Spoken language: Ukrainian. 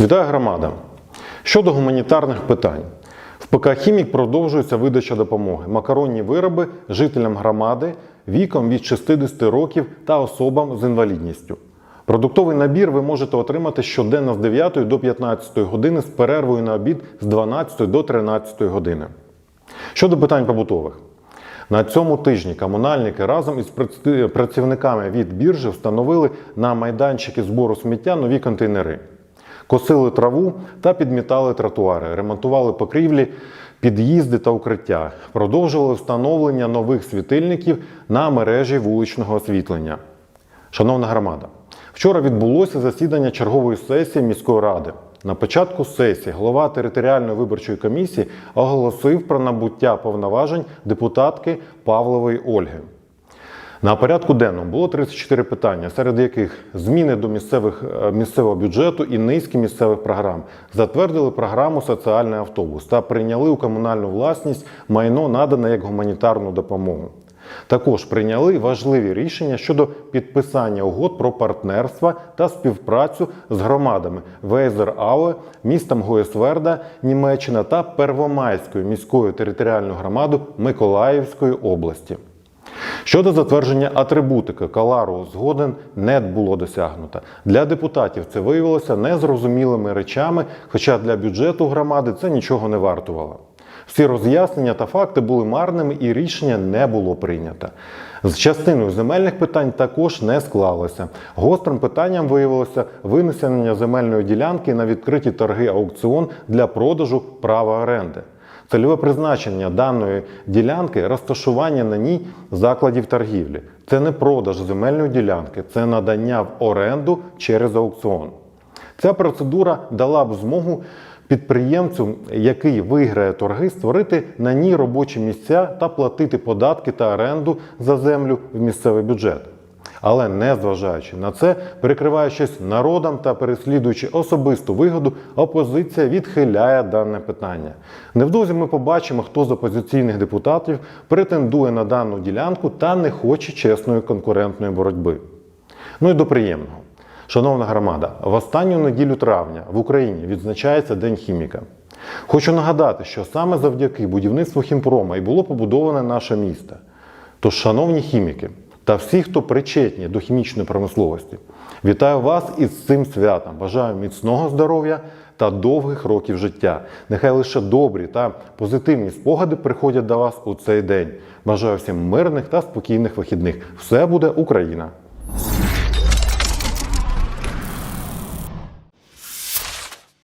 Вітаю громада! Щодо гуманітарних питань. В ПК Хімік продовжується видача допомоги. Макаронні вироби жителям громади віком від 60 років та особам з інвалідністю. Продуктовий набір ви можете отримати щоденно з 9 до 15 години з перервою на обід з 12 до 13 години. Щодо питань побутових. На цьому тижні комунальники разом із працівниками від біржі встановили на майданчики збору сміття нові контейнери. Косили траву та підмітали тротуари, ремонтували покрівлі, під'їзди та укриття, продовжували встановлення нових світильників на мережі вуличного освітлення. Шановна громада, вчора відбулося засідання чергової сесії міської ради. На початку сесії голова територіальної виборчої комісії оголосив про набуття повноважень депутатки Павлової Ольги. На порядку денному було 34 питання, серед яких зміни до місцевих, е, місцевого бюджету і низки місцевих програм. Затвердили програму Соціальний автобус та прийняли у комунальну власність майно, надане як гуманітарну допомогу. Також прийняли важливі рішення щодо підписання угод про партнерство та співпрацю з громадами Вейзер Ауе, містом Гоєсверда, Німеччина та Первомайською міською територіальною громадою Миколаївської області. Щодо затвердження атрибутики калару згоден не було досягнуто. Для депутатів це виявилося незрозумілими речами, хоча для бюджету громади це нічого не вартувало. Всі роз'яснення та факти були марними і рішення не було прийнято. З частиною земельних питань також не склалося. Гострим питанням виявилося винесення земельної ділянки на відкриті торги аукціон для продажу права оренди. Цільове призначення даної ділянки розташування на ній закладів торгівлі. Це не продаж земельної ділянки, це надання в оренду через аукціон. Ця процедура дала б змогу підприємцю, який виграє торги, створити на ній робочі місця та платити податки та оренду за землю в місцевий бюджет. Але незважаючи на це, перекриваючись народом та переслідуючи особисту вигоду, опозиція відхиляє дане питання. Невдовзі ми побачимо, хто з опозиційних депутатів претендує на дану ділянку та не хоче чесної конкурентної боротьби. Ну і до приємного. Шановна громада, в останню неділю травня в Україні відзначається День хіміка. Хочу нагадати, що саме завдяки будівництву хімпрома і було побудоване наше місто. Тож, шановні хіміки та всі, хто причетні до хімічної промисловості, вітаю вас із цим святом. Бажаю міцного здоров'я та довгих років життя. Нехай лише добрі та позитивні спогади приходять до вас у цей день. Бажаю всім мирних та спокійних вихідних. Все буде Україна!